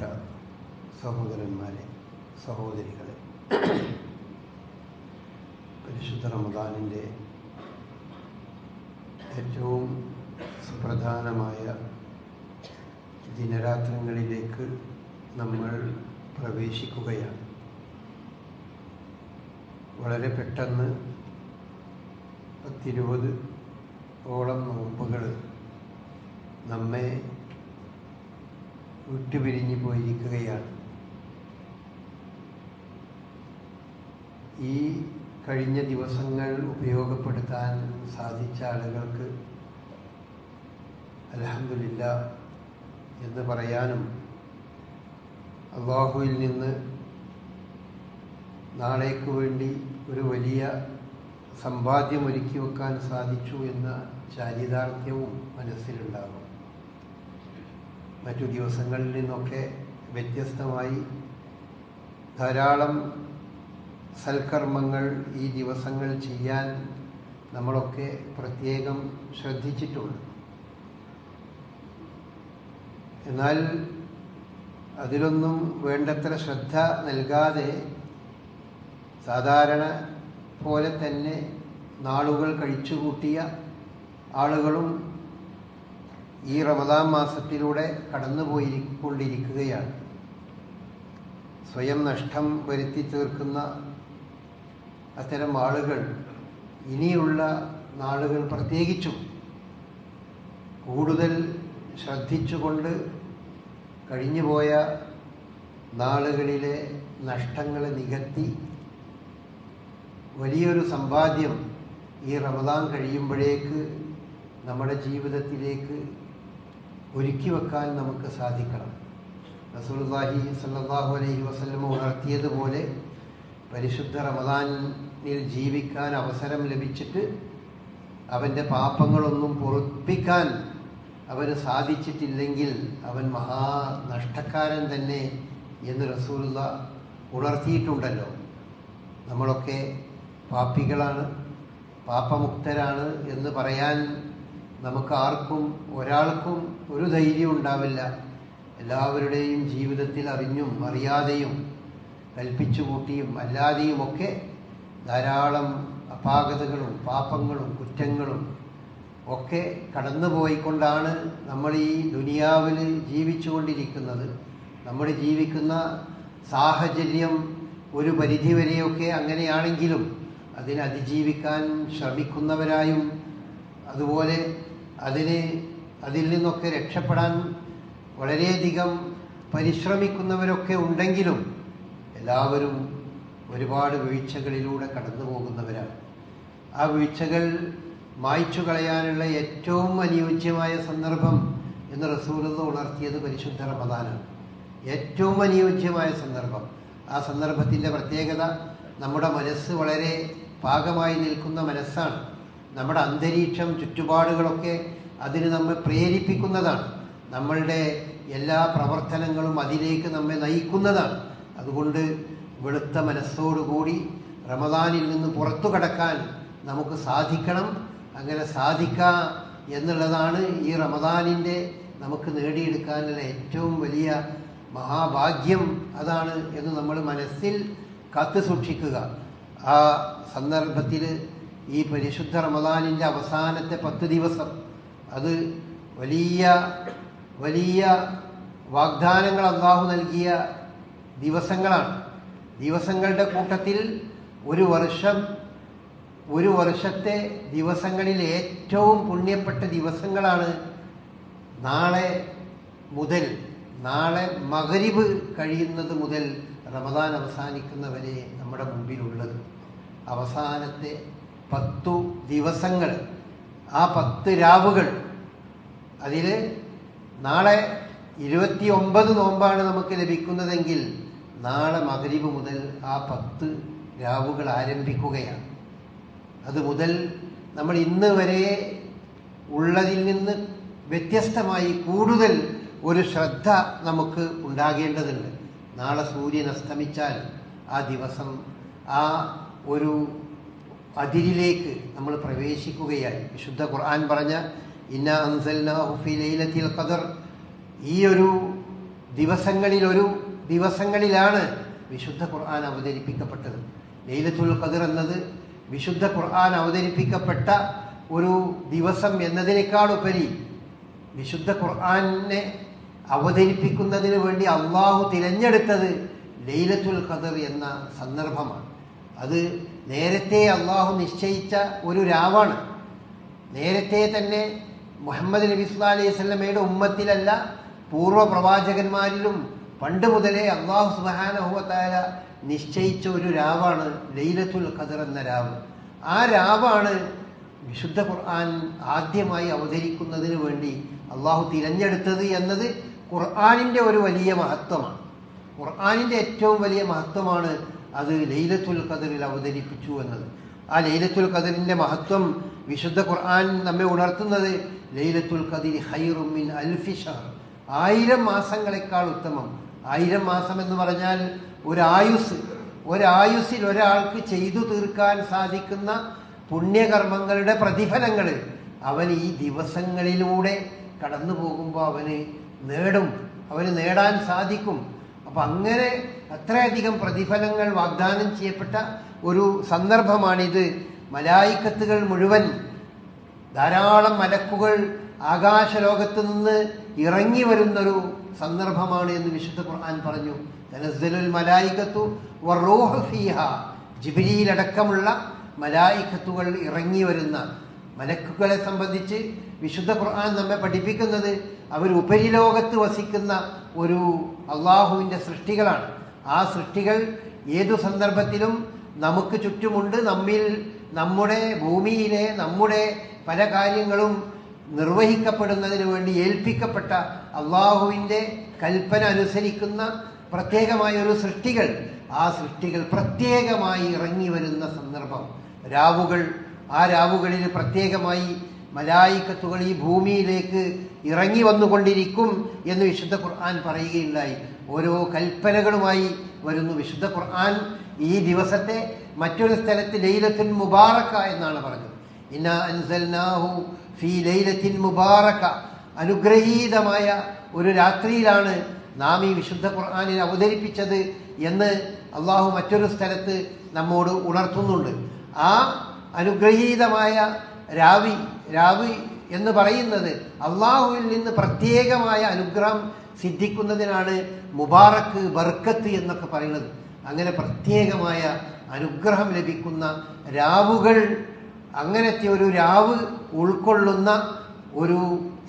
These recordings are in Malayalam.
പ്രിയപ്പെട്ട സഹോദരന്മാരെ സഹോദരികളെ പരിശുദ്ധ റമദാനിന്റെ ഏറ്റവും സുപ്രധാനമായ ദിനരാത്രങ്ങളിലേക്ക് നമ്മൾ പ്രവേശിക്കുകയാണ്. വളരെ പെട്ടെന്ന് പത്തിരുപത് ഓളം നോമ്പുകൾ നമ്മെ വിട്ടുപിരിഞ്ഞു പോയിരിക്കുകയാണ്. ഈ കഴിഞ്ഞ ദിവസങ്ങൾ ഉപയോഗപ്പെടുത്താൻ സാധിച്ച ആളുകൾക്ക് അലഹമില്ല എന്ന് പറയാനും അള്ളാഹുവിൽ നിന്ന് നാളേക്ക് വേണ്ടി ഒരു വലിയ സമ്പാദ്യം ഒരുക്കി വെക്കാൻ സാധിച്ചു എന്ന ചാരിതാർത്ഥ്യവും മനസ്സിലുണ്ടാകും മറ്റു ദിവസങ്ങളിൽ നിന്നൊക്കെ വ്യത്യസ്തമായി ധാരാളം സൽക്കർമ്മങ്ങൾ ഈ ദിവസങ്ങൾ ചെയ്യാൻ നമ്മളൊക്കെ പ്രത്യേകം ശ്രദ്ധിച്ചിട്ടുണ്ട്. എന്നാൽ അതിലൊന്നും വേണ്ടത്ര ശ്രദ്ധ നൽകാതെ സാധാരണ പോലെ തന്നെ നാളുകൾ കഴിച്ചുകൂട്ടിയ ആളുകളും ഈ റമദാൻ മാസത്തിലൂടെ കടന്നുപോയിക്കൊണ്ടിരിക്കുകയാണ്. സ്വയം നഷ്ടം വരുത്തി തീർക്കുന്ന അത്തരം ആളുകൾ ഇനിയുള്ള നാളുകൾ പ്രത്യേകിച്ചും കൂടുതൽ ശ്രദ്ധിച്ചുകൊണ്ട് കഴിഞ്ഞുപോയ നാളുകളിലെ നഷ്ടങ്ങളെ നികത്തി വലിയൊരു സമ്പാദ്യം ഈ റമദാൻ കഴിയുമ്പോഴേക്ക് നമ്മുടെ ജീവിതത്തിലേക്ക് ഒരുക്കി വെക്കാൻ നമുക്ക് സാധിക്കണം. റസൂൽഹി സല്ലാഹു അലൈഹി വസ്ലമ ഉണർത്തിയതുപോലെ പരിശുദ്ധ റമദാനിൽ ജീവിക്കാൻ അവസരം ലഭിച്ചിട്ട് അവന്റെ പാപങ്ങളൊന്നും പൊറുപ്പിക്കാൻ അവന് സാധിച്ചിട്ടില്ലെങ്കിൽ അവൻ മഹാ നഷ്ടക്കാരൻ തന്നെ എന്ന് റസൂലുള്ള ഉണർത്തിയിട്ടുണ്ടല്ലോ. നമ്മളൊക്കെ പാപ്പികളാണ് പാപമുക്തരാണ് എന്ന് പറയാൻ നമുക്ക് ആർക്കും ഒരാൾക്കും ഒരു ധൈര്യം ഉണ്ടാവില്ല. എല്ലാവരുടെയും ജീവിതത്തിൽ അറിഞ്ഞും അറിയാതെയും കൽപ്പിച്ചു കൂട്ടിയും അല്ലാതെയുമൊക്കെ ധാരാളം അപാകതകളും പാപങ്ങളും കുറ്റങ്ങളും ഒക്കെ കടന്നുപോയിക്കൊണ്ടാണ് നമ്മൾ ഈ ദുനിയാവിൽ ജീവിച്ചുകൊണ്ടിരിക്കുന്നത്. നമ്മൾ ജീവിക്കുന്ന സാഹചര്യം ഒരു പരിധിവരെയൊക്കെ അങ്ങനെയാണെങ്കിലും അതിനെ അതിജീവിക്കാൻ ശ്രമിക്കുന്നവരായും അതുപോലെ അതിന് അതിൽ നിന്നൊക്കെ രക്ഷപ്പെടാൻ വളരെയധികം പരിശ്രമിക്കുന്നവരൊക്കെ ഉണ്ടെങ്കിലും എല്ലാവരും ഒരുപാട് വീഴ്ചകളിലൂടെ കടന്നു പോകുന്നവരാണ്. ആ വീഴ്ചകൾ മായ്ച്ചു കളയാനുള്ള ഏറ്റവും അനുയോജ്യമായ സന്ദർഭം എന്ന് റസൂലത ഉണർത്തിയത് പരിശുദ്ധ റമദാനാണ്. ഏറ്റവും അനുയോജ്യമായ സന്ദർഭം. ആ സന്ദർഭത്തിന്റെ പ്രത്യേകത നമ്മുടെ മനസ്സ് വളരെ പാകമായി നിൽക്കുന്ന മനസ്സാണ്. നമ്മുടെ അന്തരീക്ഷം ചുറ്റുപാടുകളൊക്കെ അതിന് നമ്മെ പ്രേരിപ്പിക്കുന്നതാണ്. നമ്മളുടെ എല്ലാ പ്രവർത്തനങ്ങളും അതിലേക്ക് നമ്മെ നയിക്കുന്നതാണ്. അതുകൊണ്ട് വെളുത്ത മനസ്സോടുകൂടി റമദാനിൽ നിന്ന് പുറത്തു കടക്കാൻ നമുക്ക് സാധിക്കണം. അങ്ങനെ സാധിക്കുക എന്നുള്ളതാണ് ഈ റമദാനിന്റെ നമുക്ക് നേടിയെടുക്കാനുള്ള ഏറ്റവും വലിയ മഹാഭാഗ്യം അതാണ് എന്ന് നമ്മൾ മനസ്സിൽ കാത്തു സൂക്ഷിക്കുക. ആ സന്ദർഭത്തിൽ ഈ പരിശുദ്ധ റമദാനിന്റെ അവസാനത്തെ പത്ത് ദിവസം അത് വലിയ വലിയ വാഗ്ദാനങ്ങൾ അള്ളാഹു നൽകിയ ദിവസങ്ങളാണ്. ദിവസങ്ങളുടെ കൂട്ടത്തിൽ ഒരു വർഷം ഒരു വർഷത്തെ ദിവസങ്ങളിൽ ഏറ്റവും പുണ്യപ്പെട്ട ദിവസങ്ങളാണ് നാളെ മുതൽ നാളെ മകരിവ് കഴിയുന്നത് മുതൽ റമദാൻ അവസാനിക്കുന്നവരെ നമ്മുടെ മുമ്പിലുള്ളത്. അവസാനത്തെ പത്തു ദിവസങ്ങൾ ആ പത്ത് രാവുകൾ. അതിൽ നാളെ ഇരുപത്തി ഒമ്പത് നോമ്പാണ് നമുക്ക് ലഭിക്കുന്നതെങ്കിൽ നാളെ മകരീവ് മുതൽ ആ പത്ത് രാവുകൾ ആരംഭിക്കുകയാണ്. അത് മുതൽ നമ്മൾ ഇന്ന് വരെ ഉള്ളതിൽ നിന്ന് വ്യത്യസ്തമായി കൂടുതൽ ഒരു ശ്രദ്ധ നമുക്ക് ഉണ്ടാകേണ്ടതുണ്ട്. നാളെ സൂര്യൻ അസ്തമിച്ചാൽ ആ ദിവസം ആ ഒരു അതിരിലേക്ക് നമ്മൾ പ്രവേശിക്കുകയായി. വിശുദ്ധ ഖുർആൻ പറഞ്ഞ ഇന്ന അൻസൽന ഫി ലൈലത്തിൽ ഖദർ. ഈ ഒരു ദിവസങ്ങളിൽ ഒരു ദിവസങ്ങളിലാണ് വിശുദ്ധ ഖുർആൻ അവതരിപ്പിക്കപ്പെട്ടത്. ലൈലത്തുൽ ഖദർ എന്നത് വിശുദ്ധ ഖുർആൻ അവതരിപ്പിക്കപ്പെട്ട ഒരു ദിവസം എന്നതിനേക്കാൾ ഉപരി വിശുദ്ധ ഖുർആനെ അവതരിപ്പിക്കുന്നതിന് വേണ്ടി അള്ളാഹു തിരഞ്ഞെടുത്തത് ലൈലത്തുൽ ഖദർ എന്ന സന്ദർഭമാണ്. അത് നേരത്തെ അള്ളാഹു നിശ്ചയിച്ച ഒരു രാവാണ്. നേരത്തെ തന്നെ മുഹമ്മദ് നബി സ്വല്ലാ അലൈഹി സ്വലമയുടെ ഉമ്മത്തിലല്ല പൂർവ പ്രവാചകന്മാരിലും പണ്ട് മുതലേ അള്ളാഹു സുബാനഹുവത്തായ നിശ്ചയിച്ച ഒരു രാവാണ് ലൈലത്തുൽ ഖദർ എന്ന രാവ്. ആ രാവാണ് വിശുദ്ധ ഖുർആൻ ആദ്യമായി അവതരിക്കുന്നതിന് വേണ്ടി അള്ളാഹു തിരഞ്ഞെടുത്തത് എന്നത് ഖുർആാനിന്റെ ഒരു വലിയ മഹത്വമാണ്. ഖുർആാനിന്റെ ഏറ്റവും വലിയ മഹത്വമാണ് അത് ലൈലത്തുൽ ഖദറിൽ അവതരിപ്പിച്ചു എന്നത്. ആ ലൈലത്തുൽ ഖദറിന്റെ മഹത്വം വിശുദ്ധ ഖുർആൻ നമ്മെ ഉണർത്തുന്നത് ലൈലത്തുൽ ഖദിർ ഹൈറുമിൻ അൽഫി ആയിരം മാസങ്ങളെക്കാൾ ഉത്തമം. ആയിരം മാസം എന്ന് പറഞ്ഞാൽ ഒരായുസ്. ഒരായുസ്സിൽ ഒരാൾക്ക് ചെയ്തു തീർക്കാൻ സാധിക്കുന്ന പുണ്യകർമ്മങ്ങളുടെ പ്രതിഫലങ്ങൾ അവൻ ഈ ദിവസങ്ങളിലൂടെ കടന്നു പോകുമ്പോൾ അവന് നേടും. അവന് നേടാൻ സാധിക്കും. അപ്പം അങ്ങനെ അത്രയധികം പ്രതിഫലങ്ങൾ വാഗ്ദാനം ചെയ്യപ്പെട്ട ഒരു സന്ദർഭമാണിത്. മലായിക്കത്തുകൾ മുഴുവൻ ധാരാളം മലക്കുകൾ ആകാശലോകത്ത് നിന്ന് ഇറങ്ങി വരുന്നൊരു സന്ദർഭമാണ് എന്ന് വിശുദ്ധ ഖുർആൻ പറഞ്ഞു. തനസ്സലുൽ മലായിക്കത്തു വറൂഹ് ഫീഹ. ജിബിരിയിലടക്കമുള്ള മലായിക്കത്തുകൾ ഇറങ്ങി വരുന്ന മലക്കുകളെ സംബന്ധിച്ച് വിശുദ്ധ ഖുർആൻ നമ്മെ പഠിപ്പിക്കുന്നത് അവർ ഉപരിലോകത്ത് വസിക്കുന്ന ഒരു അള്ളാഹുവിന്റെ സൃഷ്ടികളാണ്. ആ സൃഷ്ടികൾ ഏതു സന്ദർഭത്തിലും നമുക്ക് ചുറ്റുമുണ്ട്. നമ്മിൽ നമ്മുടെ ഭൂമിയിലെ നമ്മുടെ പല കാര്യങ്ങളും നിർവഹിക്കപ്പെടുന്നതിന് വേണ്ടി ഏൽപ്പിക്കപ്പെട്ട അള്ളാഹുവിന്റെ കൽപ്പന അനുസരിക്കുന്ന പ്രത്യേകമായ ഒരു സൃഷ്ടികൾ. ആ സൃഷ്ടികൾ പ്രത്യേകമായി ഇറങ്ങി വരുന്ന സന്ദർഭം. രാവുകൾ ആ രാവുകളിൽ പ്രത്യേകമായി മലായിക്കത്തുകൾ ഈ ഭൂമിയിലേക്ക് ഇറങ്ങി വന്നുകൊണ്ടിരിക്കും എന്ന് വിശുദ്ധ ഖുർആൻ പറയുകയുണ്ടായി. ഓരോ കൽപ്പനകളുമായി വരുന്നു. വിശുദ്ധ ഖുർആൻ ഈ ദിവസത്തെ മറ്റൊരു സ്ഥലത്ത് ലൈലത്തിൻ മുബാറക്ക എന്നാണ് പറഞ്ഞത്. ഇന്ന അൻസൽനാഹു ഫീ ലൈലത്തിൻ മുബാറക്ക. അനുഗ്രഹീതമായ ഒരു രാത്രിയിലാണ് നാം ഈ വിശുദ്ധ ഖുർആാനിൽ അവതരിപ്പിച്ചത് എന്ന് അള്ളാഹു മറ്റൊരു സ്ഥലത്ത് നമ്മോട് ഉണർത്തുന്നുണ്ട്. ആ അനുഗ്രഹീതമായ രാവി രാവി എന്ന് പറയുന്നത് അള്ളാഹുവിൽ നിന്ന് പ്രത്യേകമായ അനുഗ്രഹം സിദ്ധിക്കുന്നതിനാണ് മുബാറക്ക് ബർക്കത്ത് എന്നൊക്കെ പറയുന്നത്. അങ്ങനെ പ്രത്യേകമായ അനുഗ്രഹം ലഭിക്കുന്ന രാവുകൾ അങ്ങനത്തെ ഒരു രാവ് ഉൾക്കൊള്ളുന്ന ഒരു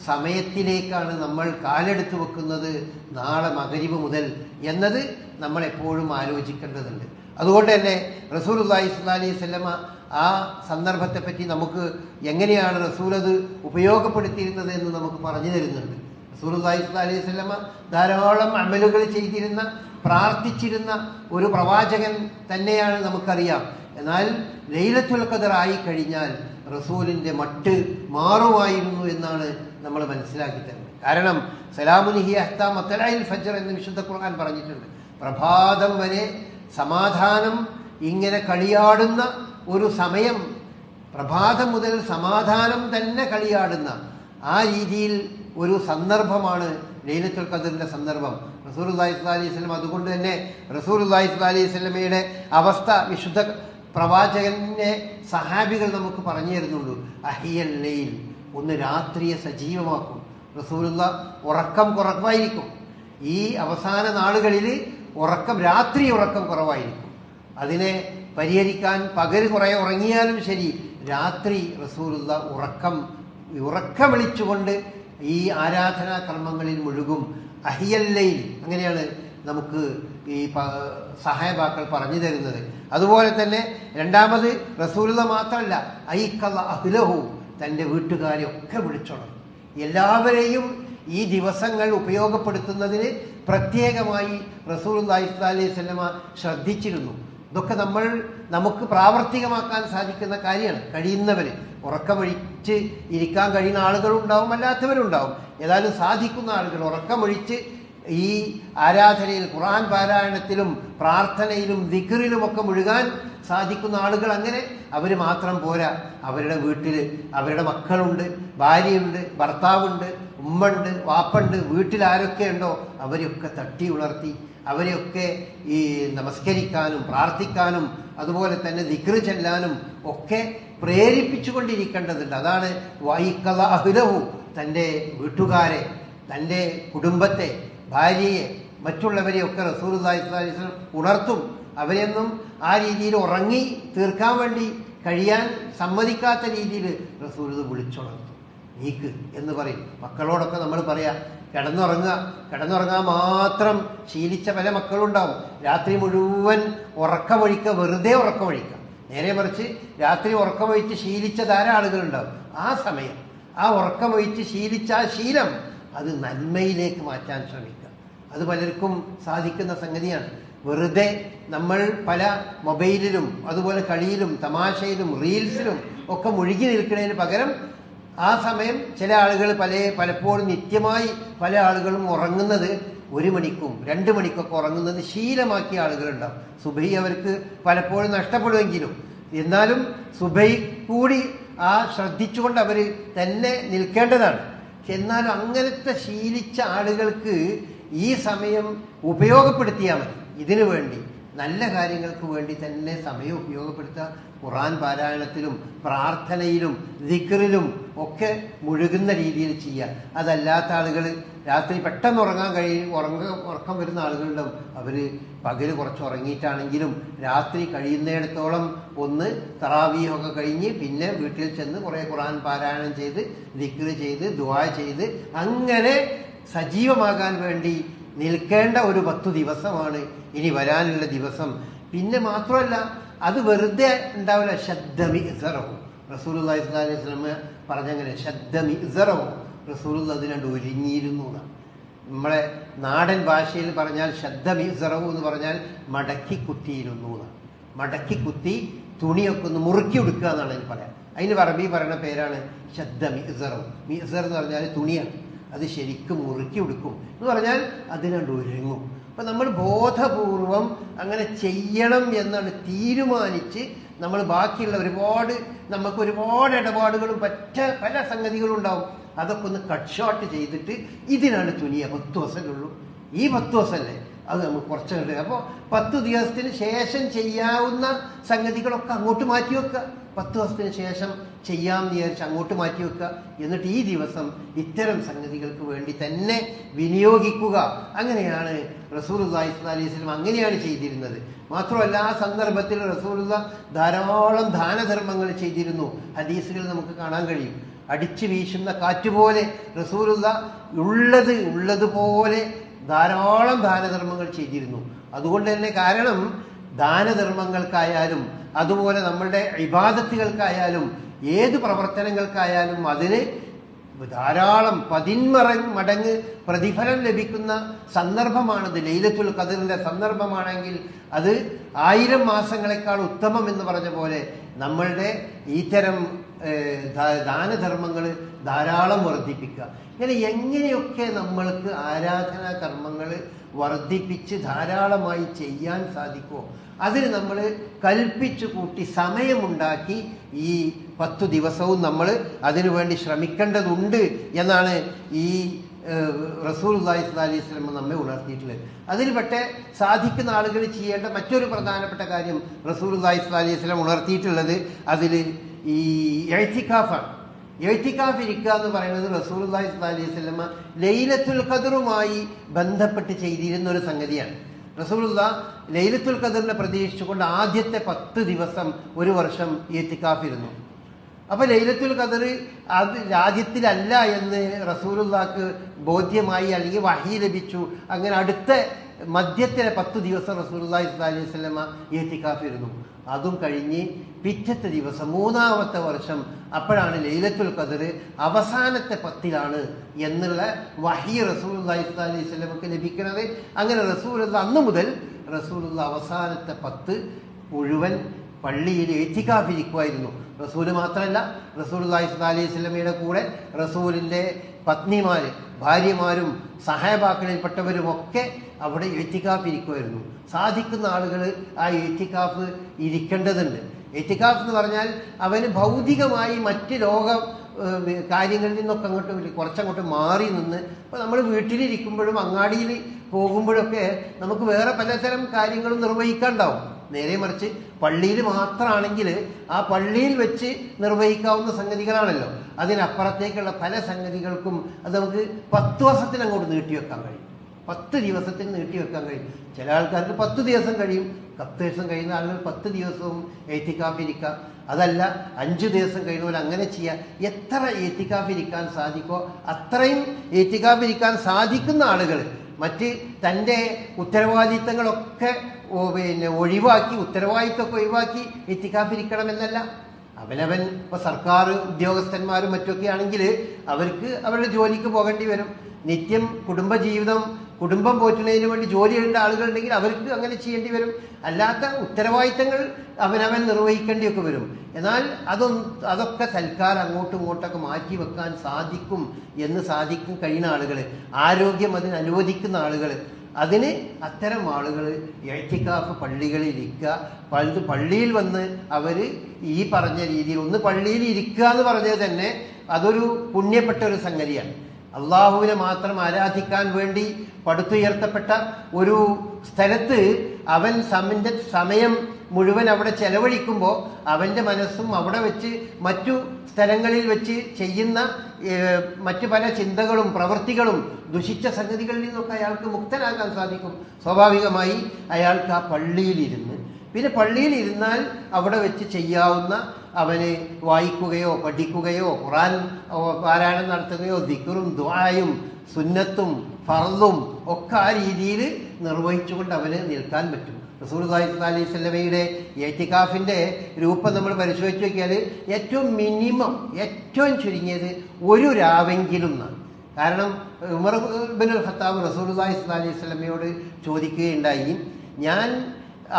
സമയത്തിലേക്കാണ് നമ്മൾ കാലെടുത്ത് വെക്കുന്നത് നാളെ മകരിവ് മുതൽ എന്നത് നമ്മളെപ്പോഴും ആലോചിക്കേണ്ടതുണ്ട്. അതുകൊണ്ട് തന്നെ റസൂൽ അള്ളാഹി അലൈഹി സ്വല്ലമ ആ സന്ദർഭത്തെപ്പറ്റി നമുക്ക് എങ്ങനെയാണ് റസൂൽ അത് ഉപയോഗപ്പെടുത്തിയിരുന്നത് എന്ന് നമുക്ക് പറഞ്ഞു തരുന്നുണ്ട്. റസൂൽ അലൈഹി അലൈഹി സ്വല്ലമ ധാരാളം അമലുകൾ ചെയ്തിരുന്ന പ്രാർത്ഥിച്ചിരുന്ന ഒരു പ്രവാചകൻ തന്നെയാണ് നമുക്കറിയാം. എന്നാൽ ലൈലത്തുൽ ഖദർ ആയി കഴിഞ്ഞാൽ റസൂലിന്റെ മട്ട് മാറുമായിരുന്നു എന്നാണ് നമ്മൾ മനസ്സിലാക്കി തരുന്നത്. കാരണം സലാമുലിഹി അഹ്താം അത്തലായിൽ ഫജർ എന്ന് വിശുദ്ധ ഖുർആൻ പറഞ്ഞിട്ടുണ്ട്. പ്രഭാതം വരെ സമാധാനം ഇങ്ങനെ കളിയാടുന്ന ഒരു സമയം പ്രഭാതം മുതൽ സമാധാനം തന്നെ കളിയാടുന്ന ആ രീതിയിൽ ഒരു സന്ദർഭമാണ് ലൈലത്തുൽ ഖദറിന്റെ സന്ദർഭം. റസൂർ അള്ളാഹി അലൈഹി സ്വലം അതുകൊണ്ട് തന്നെ റസൂർ അള്ളാഹി അലൈഹി സ്വലമയുടെ അവസ്ഥ വിശുദ്ധ പ്രവാചകനെ സഹാബികൾ നമുക്ക് പറഞ്ഞു തരുന്നുള്ളൂ. അഹിയൽ ലൈൽ ഒന്ന് രാത്രിയെ സജീവമാക്കും. റസൂലുള്ള ഉറക്കം കുറവായിരിക്കും. ഈ അവസാന നാളുകളിൽ ഉറക്കം രാത്രി ഉറക്കം കുറവായിരിക്കും. അതിനെ പരിഹരിക്കാൻ പകര് കുറേ ഉറങ്ങിയാലും ശരി. രാത്രി റസൂലുള്ള ഉറക്കം ഉറക്കം വിളിച്ചുകൊണ്ട് ഈ ആരാധനാ കർമ്മങ്ങളിൽ മുഴുകും. അഹിയല്ലയിൽ അങ്ങനെയാണ് നമുക്ക് ഈ സഹായബാക്കൾ പറഞ്ഞു തരുന്നത്. അതുപോലെ തന്നെ രണ്ടാമത് റസൂലുള്ള മാത്രമല്ല ഐക്കല്ല അഹ്ലഹു തന്റെ വീട്ടുകാരെ ഒക്കെ വിളിച്ചോണം. എല്ലാവരെയും ഈ ദിവസങ്ങൾ ഉപയോഗപ്പെടുത്തുന്നതിന് പ്രത്യേകമായി റസൂൽ അലൈഹി സ്വലമ ശ്രദ്ധിച്ചിരുന്നു. ഇതൊക്കെ നമ്മൾ നമുക്ക് പ്രാവർത്തികമാക്കാൻ സാധിക്കുന്ന കാര്യമാണ്. കഴിയുന്നവർ ഉറക്കമൊഴിച്ച് ഇരിക്കാൻ കഴിയുന്ന ആളുകളുണ്ടാവും അല്ലാത്തവരുണ്ടാവും. ഏതായാലും സാധിക്കുന്ന ആളുകൾ ഉറക്കമൊഴിച്ച് ഈ ആരാധനയിൽ ഖുർആൻ പാരായണത്തിലും പ്രാർത്ഥനയിലും ദിക്കറിലുമൊക്കെ മുഴുകാൻ സാധിക്കുന്ന ആളുകൾ അങ്ങനെ അവർ മാത്രം പോരാ. അവരുടെ വീട്ടിൽ അവരുടെ മക്കളുണ്ട് ഭാര്യയുണ്ട് ഭർത്താവുണ്ട് ഉമ്മണ്ട് വാപ്പണ്ട് വീട്ടിൽ ആരൊക്കെ ഉണ്ടോ അവരെയൊക്കെ തട്ടി ഉണർത്തി അവരെയൊക്കെ ഈ നമസ്കരിക്കാനും പ്രാർത്ഥിക്കാനും അതുപോലെ തന്നെ ദിക്റ് ചെല്ലാനും ഒക്കെ പ്രേരിപ്പിച്ചുകൊണ്ടിരിക്കേണ്ടതുണ്ട്. അതാണ് വൈക്കല അഹുലഹു തന്റെ വീട്ടുകാരെ തന്റെ കുടുംബത്തെ ഭാര്യയെ മറ്റുള്ളവരെയൊക്കെ റസൂർ വസല്ലം ഉണർത്തും. അവരെയൊന്നും ആ രീതിയിൽ ഉറങ്ങി തീർക്കാൻ വേണ്ടി കഴിയാൻ സമ്മതിക്കാത്ത രീതിയിൽ ഇത് വിളിച്ചുണർത്തും. നീക്ക് എന്ന് പറയും. മക്കളോടൊക്കെ നമ്മൾ പറയാ കിടന്നുറങ്ങുക കിടന്നുറങ്ങാൻ മാത്രം ശീലിച്ച പല മക്കളുണ്ടാവും. രാത്രി മുഴുവൻ ഉറക്കമൊഴിക്കുക വെറുതെ ഉറക്കമൊഴിക്കുക. നേരെ മറിച്ച് രാത്രി ഉറക്കമൊഴിച്ച് ശീലിച്ച ധാരാളം ആളുകളുണ്ടാവും? ആ സമയം. ആ ഉറക്കമൊഴിച്ച് ശീലിച്ച ആ ശീലം അത് നന്മയിലേക്ക് മാറ്റാൻ ശ്രമിക്കുക. അത് പലർക്കും സാധിക്കുന്ന സംഗതിയാണ്. വെറുതെ നമ്മൾ പല മൊബൈലിലും അതുപോലെ കളിയിലും തമാശയിലും റീൽസിലും ഒക്കെ മുഴുകി നിൽക്കുന്നതിന് പകരം ആ സമയം ചില ആളുകൾ പല പലപ്പോഴും നിത്യമായി പല ആളുകളും ഉറങ്ങുന്നത് ഒരു മണിക്കും രണ്ട് മണിക്കൊക്കെ ഉറങ്ങുന്നത് ശീലമാക്കിയ ആളുകളുണ്ടാവും. സുബൈ അവർക്ക് പലപ്പോഴും നഷ്ടപ്പെടുമെങ്കിലും. എന്നാലും സുബൈ കൂടി ആ ശ്രദ്ധിച്ചുകൊണ്ട് അവർ തന്നെ നിൽക്കേണ്ടതാണ്. എന്നാൽ അങ്ങനത്തെ ശീലിച്ച ആളുകൾക്ക് ഈ സമയം ഉപയോഗപ്പെടുത്തിയാൽ മതി. ഇതിനു വേണ്ടി നല്ല കാര്യങ്ങൾക്ക് വേണ്ടി തന്നെ സമയം ഉപയോഗപ്പെടുത്തുക. ഖുറാൻ പാരായണത്തിലും പ്രാർത്ഥനയിലും ദിക്റിലും ഒക്കെ മുഴുകുന്ന രീതിയിൽ ചെയ്യുക. അതല്ലാത്ത ആളുകൾ രാത്രി പെട്ടെന്ന് ഉറങ്ങാൻ കഴിയും ഉറങ്ങ ഉറക്കം വരുന്ന ആളുകളുണ്ടാവും അവർ പകൽ കുറച്ച് ഉറങ്ങിയിട്ടാണെങ്കിലും രാത്രി കഴിയുന്നിടത്തോളം ഒന്ന് തറാവിയൊക്കെ കഴിഞ്ഞ് പിന്നെ വീട്ടിൽ ചെന്ന് കുറേ ഖുറാൻ പാരായണം ചെയ്ത് ദിക്റ് ചെയ്ത് ദുവാ ചെയ്ത് അങ്ങനെ സജീവമാകാൻ വേണ്ടി നിൽക്കേണ്ട ഒരു പത്തു ദിവസമാണ് ഇനി വരാനുള്ള ദിവസം. പിന്നെ മാത്രമല്ല അത് വെറുതെ ഉണ്ടാവില്ല. ശബ്ദമി ഇസറവും റസൂൽ അലൈഹി സ്വലമ പറഞ്ഞങ്ങനെ ശബ്ദമി ഇസറവും റസൂൽ അതിനണ്ട് ഒരുങ്ങിയിരുന്നു നമ്മളെ നാടൻ ഭാഷയിൽ പറഞ്ഞാൽ ശബ്ദമി ഇസറവും എന്ന് പറഞ്ഞാൽ മടക്കി കുത്തിയിരുന്നു മടക്കി കുത്തി തുണിയൊക്കെ ഒന്ന് മുറുക്കി എടുക്കുക എന്നാണ് അതിന് പറയാം. അതിന് അറബി പറയുന്ന പേരാണ് ശബ്ദ മിസറും മിസർ എന്ന് പറഞ്ഞാൽ തുണിയാണ്. അത് ശരിക്കും മുറുക്കി കൊടുക്കും എന്ന് പറഞ്ഞാൽ അതിനണ്ട് ഒരുങ്ങും. അപ്പം നമ്മൾ ബോധപൂർവം അങ്ങനെ ചെയ്യണം എന്നാണ് തീരുമാനിച്ച് നമ്മൾ ബാക്കിയുള്ള ഒരുപാട് നമുക്ക് ഒരുപാട് ഇടപാടുകളും പറ്റ പല സംഗതികളും ഉണ്ടാവും. അതൊക്കെ ഒന്ന് കട്ട് ഷോട്ട് ചെയ്തിട്ട് ഇതിനാണ് തുനിയ പത്ത് ദിവസമുള്ളൂ ഈ പത്ത് ദിവസമല്ലേ അത് നമുക്ക് കുറച്ച് കണ്ട് അപ്പോൾ പത്ത് ദിവസത്തിന് ശേഷം ചെയ്യാവുന്ന സംഗതികളൊക്കെ അങ്ങോട്ട് മാറ്റി വെക്കുക. പത്ത് ദിവസത്തിന് ശേഷം ചെയ്യാമെന്ന് വിചാരിച്ച് അങ്ങോട്ട് മാറ്റി വെക്കുക. എന്നിട്ട് ഈ ദിവസം ഇത്തരം സംഗതികൾക്ക് വേണ്ടി തന്നെ വിനിയോഗിക്കുക. അങ്ങനെയാണ് സ്വല്ലല്ലാഹി അലൈഹി അങ്ങനെയാണ് ചെയ്തിരുന്നത്. മാത്രമല്ല ആ സന്ദർഭത്തിൽ റസൂലുള്ള ധാരാളം ദാനധർമ്മങ്ങൾ ചെയ്തിരുന്നു. ഹദീസുകൾ നമുക്ക് കാണാൻ കഴിയും. അടിച്ചു വീശുന്ന കാറ്റുപോലെ റസൂലുള്ള ഉള്ളത് ഉള്ളതുപോലെ ധാരാളം ദാനധർമ്മങ്ങൾ ചെയ്തിരുന്നു. അതുകൊണ്ട് തന്നെ കാരണം ദാനധർമ്മങ്ങൾക്കായാലും അതുപോലെ നമ്മളുടെ ഇബാദത്തുകൾക്കായാലും ഏത് പ്രവർത്തനങ്ങൾക്കായാലും അതിന് ധാരാളം പതിന്മറ മടങ്ങ് പ്രതിഫലം ലഭിക്കുന്ന സന്ദർഭമാണത്. ലൈലത്തുൽ ഖദറിന്റെ സന്ദർഭമാണെങ്കിൽ അത് ആയിരം മാസങ്ങളെക്കാൾ ഉത്തമം എന്ന് പറഞ്ഞ പോലെ നമ്മളുടെ ഇത്തരം ദാനധർമ്മങ്ങൾ ധാരാളം വർദ്ധിപ്പിക്കുക. ഇങ്ങനെ എങ്ങനെയൊക്കെ നമ്മൾക്ക് ആരാധനാ കർമ്മങ്ങൾ വർദ്ധിപ്പിച്ച് ധാരാളമായി ചെയ്യാൻ സാധിക്കുമോ അതിന് നമ്മൾ കൽപ്പിച്ചു കൂട്ടി സമയമുണ്ടാക്കി ഈ പത്തു ദിവസവും നമ്മൾ അതിനുവേണ്ടി ശ്രമിക്കേണ്ടതുണ്ട് എന്നാണ് ഈ റസൂൽ അലൈഹി വസല്ലം നമ്മെ ഉണർത്തിയിട്ടുള്ളത്. അതിൽ പക്ഷേ സാധിക്കുന്ന ആളുകൾ ചെയ്യേണ്ട മറ്റൊരു പ്രധാനപ്പെട്ട കാര്യം റസൂൽ അലൈഹി സ്വലം ഉണർത്തിയിട്ടുള്ളത് അതിൽ ഈ എഴുത്തിക്കാഫാണ്. എഴുത്തിക്കാഫ് ഇരിക്കുക എന്ന് പറയുന്നത് റസൂൽ അലൈഹി സ്വലമ ലൈലത്തുൽ ഖദറുമായി ബന്ധപ്പെട്ട് ചെയ്തിരുന്ന ഒരു സംഗതിയാണ്. റസൂലുള്ള ലൈലത്തുൽ ഖദറിനെ പ്രതീക്ഷിച്ചുകൊണ്ട് ആദ്യത്തെ പത്ത് ദിവസം ഒരു വർഷം ഏത്തിക്കാഫിരുന്നു അപ്പൊ ലൈലത്തുൽ ഖദർ അത് രാജ്യത്തിലല്ല എന്ന് റസൂലുള്ളാക്ക് ബോധ്യമായി അല്ലെങ്കിൽ വഹി ലഭിച്ചു. അങ്ങനെ അടുത്ത മധ്യത്തിലെ പത്ത് ദിവസം റസൂലുള്ളാഹി സ്വല്ലല്ലാഹി അലൈഹി വസല്ലമ ഏത്തിക്കാഫിരുന്നു അതും കഴിഞ്ഞ് പിറ്റത്തെ ദിവസം മൂന്നാമത്തെ വർഷം അപ്പോഴാണ് ലൈലത്തുൽ ഖദർ അവസാനത്തെ പത്തിലാണ് എന്നുള്ള വഹി റസൂൽ അലൈഹി ലഭിക്കുന്നത്. അങ്ങനെ റസൂൽ അന്ന് മുതൽ റസൂലുള്ള അവസാനത്തെ പത്ത് മുഴുവൻ പള്ളിയിൽ ഏറ്റിക്കാഫിരിക്കുമായിരുന്നു റസൂൽ മാത്രമല്ല റസൂൽ അലൈഹി സ്വലമയുടെ കൂടെ റസൂലിന്റെ പത്നിമാർ ഭാര്യമാരും സഹായബാക്കളിൽപ്പെട്ടവരുമൊക്കെ അവിടെ ഏറ്റിക്കാഫ് ഇരിക്കുമായിരുന്നു സാധിക്കുന്ന ആളുകൾ ആ ഏറ്റിക്കാഫ് ഇരിക്കേണ്ടതുണ്ട്. എത്തിക്കാഫ് എന്ന് പറഞ്ഞാൽ അവന് ഭൗതികമായി മറ്റ് ലോക കാര്യങ്ങളിൽ നിന്നൊക്കെ അങ്ങോട്ട് കുറച്ചങ്ങോട്ട് മാറി നിന്ന് ഇപ്പോൾ നമ്മൾ വീട്ടിലിരിക്കുമ്പോഴും അങ്ങാടിയിൽ പോകുമ്പോഴൊക്കെ നമുക്ക് വേറെ പലതരം കാര്യങ്ങളും നിർവഹിക്കാണ്ടാവും. നേരെ മറിച്ച് പള്ളിയിൽ മാത്രമാണെങ്കിൽ ആ പള്ളിയിൽ വെച്ച് നിർവഹിക്കാവുന്ന സംഗതികളാണല്ലോ. അതിനപ്പുറത്തേക്കുള്ള പല സംഗതികൾക്കും അത് നമുക്ക് പത്ത് വർഷത്തിനങ്ങോട്ട് നീട്ടിവെക്കാൻ കഴിയും. പത്ത് ദിവസത്തിന് നീട്ടിവെക്കാൻ കഴിയും. ചില ആൾക്കാർക്ക് പത്ത് ദിവസം കഴിയും. പത്ത് ദിവസം കഴിയുന്ന ആളുകൾ പത്ത് ദിവസവും ഏത്തിക്കാഫിരിക്കുക അതല്ല അഞ്ച് ദിവസം കഴിയുന്നവർ അങ്ങനെ ചെയ്യാം എത്ര ഏത്തിക്കാഫിരിക്കാൻ സാധിക്കോ അത്രയും ഏത്തിക്കാഫിരിക്കാൻ സാധിക്കുന്ന ആളുകൾ മറ്റ് തന്റെ ഉത്തരവാദിത്തങ്ങളൊക്കെ പിന്നെ ഒഴിവാക്കി ഉത്തരവാദിത്തമൊക്കെ ഒഴിവാക്കി എത്തിക്കാഫിരിക്കണമെന്നല്ല അവനവൻ ഇപ്പൊ സർക്കാർ ഉദ്യോഗസ്ഥന്മാരും മറ്റൊക്കെ ആണെങ്കിൽ അവർക്ക് അവരുടെ ജോലിക്ക് പോകേണ്ടി വരും. നിത്യം കുടുംബജീവിതം കുടുംബം പോറ്റുന്നതിന് വേണ്ടി ജോലി ചെയ്യേണ്ട ആളുകളുണ്ടെങ്കിൽ അവർക്ക് അങ്ങനെ ചെയ്യേണ്ടി വരും. അല്ലാത്ത ഉത്തരവാദിത്തങ്ങൾ അവനവൻ നിർവഹിക്കേണ്ടിയൊക്കെ വരും. എന്നാൽ അതൊന്ന് അതൊക്കെ സൽക്കാർ അങ്ങോട്ടും ഇങ്ങോട്ടൊക്കെ മാറ്റി വെക്കാൻ സാധിക്കും എന്ന് സാധിക്കും കഴിയുന്ന ആളുകൾ ആരോഗ്യം അതിന് അനുവദിക്കുന്ന ആളുകൾ അതിന് അത്തരം ആളുകൾ എഴുത്തിക്കാഫ് പള്ളികളിൽ ഇരിക്കുക. പണ്ട് പള്ളിയിൽ വന്ന് അവർ ഈ പറഞ്ഞ രീതിയിൽ ഒന്ന് പള്ളിയിൽ ഇരിക്കുക എന്ന് പറഞ്ഞത് തന്നെ അതൊരു പുണ്യപ്പെട്ട ഒരു സംഗതിയാണ്. അള്ളാഹുവിനെ മാത്രം ആരാധിക്കാൻ വേണ്ടി പടുത്തുയർത്തപ്പെട്ട ഒരു സ്ഥലത്ത് അവൻ സമിന്റെ സമയം മുഴുവൻ അവിടെ ചെലവഴിക്കുമ്പോൾ അവന്റെ മനസ്സും അവിടെ വെച്ച് മറ്റു സ്ഥലങ്ങളിൽ വെച്ച് ചെയ്യുന്ന മറ്റു പല ചിന്തകളും പ്രവൃത്തികളും ദുഷിച്ച സംഗതികളിൽ നിന്നൊക്കെ അയാൾക്ക് മുക്തനാകാൻ സാധിക്കും. സ്വാഭാവികമായി അയാൾക്ക് ആ പള്ളിയിലിരുന്ന്. പിന്നെ പള്ളിയിൽ ഇരുന്നാൽ അവിടെ വെച്ച് ചെയ്യാവുന്ന അവന് വായിക്കുകയോ പഠിക്കുകയോ ഖുറാൻ പാരായണം നടത്തുകയോ ദിക്കറും ദ്വായും സുന്നത്തും ഫർദും ഒക്കെ ആ രീതിയിൽ നിർവഹിച്ചുകൊണ്ട് അവന് നിൽക്കാൻ പറ്റും. റസൂൽ അലൈഹി സ്വലമയുടെ ഏറ്റിക്കാഫിന്റെ രൂപം നമ്മൾ പരിശോധിച്ച് നോക്കിയാൽ ഏറ്റവും മിനിമം ഏറ്റവും ചുരുങ്ങിയത് ഒരു രാവെങ്കിലും എന്നാണ്. കാരണം ഉമർ ബിൻ ഖത്താബ് റസൂൽ അലൈഹി സ്വലമയോട് ചോദിക്കുകയുണ്ടായി ഞാൻ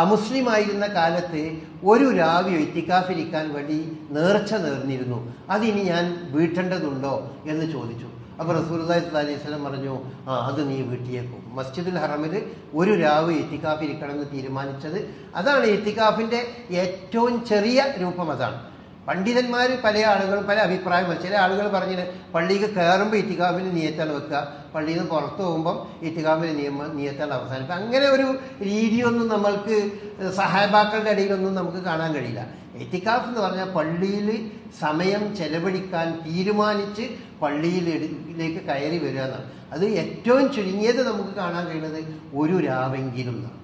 അമുസ്ലിമായിരുന്ന കാലത്ത് ഒരു രാവി ഇത്തിക്കാഫിരിക്കാൻ വേണ്ടി നേർച്ച നേർന്നിരുന്നു. അതിനി ഞാൻ വീട്ടേണ്ടതുണ്ടോ എന്ന് ചോദിച്ചു. അപ്പോൾ റസൂൽദായ് അലൈഹി സ്വലം പറഞ്ഞു ആ അത് നീ വീട്ടിയേക്കും മസ്ജിദുൽ ഹറമിൽ ഒരു രാവ് എത്തിക്കാഫിരിക്കണം എന്ന് തീരുമാനിച്ചത് അതാണ് എത്തിക്കാഫിന്റെ ഏറ്റവും ചെറിയ രൂപം അതാണ്. പണ്ഡിതന്മാർ പല ആളുകൾ പല അഭിപ്രായങ്ങൾ ചില ആളുകൾ പറഞ്ഞിന് പള്ളിക്ക് കയറുമ്പോൾ ഇത്തികാഫിന് നിയത്താൽ വെക്കുക. പള്ളിയിൽ നിന്ന് പുറത്തു പോകുമ്പം ഇത്തികാഫിന് നിയമ നിയത്താൽ അവസാനിപ്പം അങ്ങനെ ഒരു രീതിയൊന്നും നമ്മൾക്ക് സഹായബാക്കളുടെ ഇടയിലൊന്നും നമുക്ക് കാണാൻ കഴിയില്ല. എത്തിക്കാഫ് എന്ന് പറഞ്ഞാൽ പള്ളിയിൽ സമയം ചെലവഴിക്കാൻ തീരുമാനിച്ച് പള്ളിയിലേക്ക് കയറി വരിക എന്നാണ്. അത് ഏറ്റവും ചുരുങ്ങിയത് നമുക്ക് കാണാൻ കഴിയുന്നത് ഒരു രാവെങ്കിലും എന്നാണ്.